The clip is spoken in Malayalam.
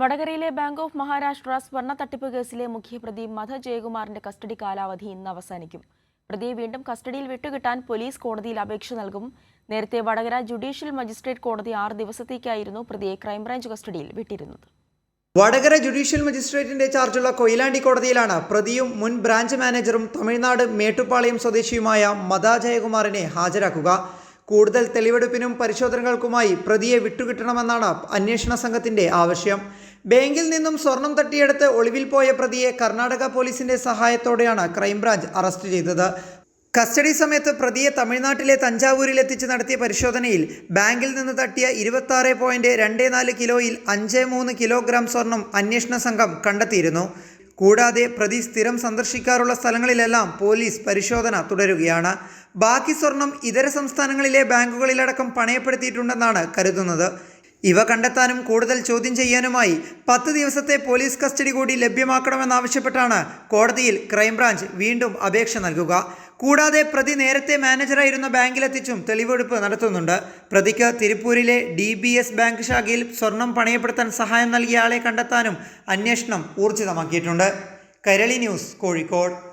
വടകരയിലെ ബാങ്ക് ഓഫ് മഹാരാഷ്ട്ര സ്വർണ തട്ടിപ്പ് കേസിലെ മുഖ്യപ്രതി മധ ജയകുമാറിന്റെ കസ്റ്റഡി കാലാവധി ഇന്ന് അവസാനിക്കും. പ്രതിയെ വീണ്ടും കസ്റ്റഡിയിൽ വിട്ടുകിട്ടാൻ പോലീസ് കോടതിയിൽ അപേക്ഷ നൽകും. നേരത്തെ വടകര ജുഡീഷ്യൽ മജിസ്ട്രേറ്റ് കോടതി ആറ് ദിവസത്തേക്കായിരുന്നു പ്രതിയെ ക്രൈംബ്രാഞ്ച് കസ്റ്റഡിയിൽ വിട്ടിരുന്നത്. വടകര ജുഡീഷ്യൽ മജിസ്ട്രേറ്റിന്റെ ചാർജുള്ള കൊയിലാണ്ടി കോടതിയിലാണ് പ്രതിയും മുൻ ബ്രാഞ്ച് മാനേജറും തമിഴ്നാട് മേട്ടുപ്പാളയം സ്വദേശിയുമായ മദ ജയകുമാറിനെ ഹാജരാക്കുക. കൂടുതൽ തെളിവെടുപ്പിനും പരിശോധനകൾക്കുമായി പ്രതിയെ വിട്ടുകിട്ടണമെന്നാണ് അന്വേഷണ സംഘത്തിന്റെ ആവശ്യം. ബാങ്കിൽ നിന്നും സ്വർണം തട്ടിയെടുത്ത് ഒളിവിൽ പോയ പ്രതിയെ കർണാടക പോലീസിന്റെ സഹായത്തോടെയാണ് ക്രൈംബ്രാഞ്ച് അറസ്റ്റ് ചെയ്തത്. കസ്റ്റഡി സമയത്ത് പ്രതിയെ തമിഴ്നാട്ടിലെ തഞ്ചാവൂരിൽ എത്തിച്ച് നടത്തിയ പരിശോധനയിൽ ബാങ്കിൽ നിന്ന് തട്ടിയ ഇരുപത്തി പോയിന്റ് രണ്ട് നാല് കിലോയിൽ അഞ്ച് മൂന്ന് കിലോഗ്രാം സ്വർണം അന്വേഷണ സംഘം കണ്ടെത്തിയിരുന്നു. കൂടാതെ പ്രതി സ്ഥിരം സന്ദർശിക്കാറുള്ള സ്ഥലങ്ങളിലെല്ലാം പോലീസ് പരിശോധന തുടരുകയാണ്. ബാക്കി സ്വർണം ഇതര സംസ്ഥാനങ്ങളിലെ ബാങ്കുകളിലടക്കം പണയപ്പെടുത്തിയിട്ടുണ്ടെന്നാണ് കരുതുന്നത്. ഇവ കണ്ടെത്താനും കൂടുതൽ ചോദ്യം ചെയ്യാനുമായി പത്ത് ദിവസത്തെ പോലീസ് കസ്റ്റഡി കൂടി ലഭ്യമാക്കണമെന്നാവശ്യപ്പെട്ടാണ് കോടതിയിൽ ക്രൈംബ്രാഞ്ച് വീണ്ടും അപേക്ഷ നൽകുക. കൂടാതെ പ്രതി നേരത്തെ മാനേജറായിരുന്ന ബാങ്കിലെത്തിച്ചും തെളിവെടുപ്പ് നടത്തുന്നുണ്ട്. പ്രതിക്ക് തിരുപ്പൂരിലെ ഡി ബി എസ് ബാങ്ക് ശാഖയിൽ സ്വർണം പണയപ്പെടുത്താൻ സഹായം നൽകിയ ആളെ കണ്ടെത്താനും അന്വേഷണം ഊർജിതമാക്കിയിട്ടുണ്ട്. കരളി ന്യൂസ് കോഴിക്കോട്.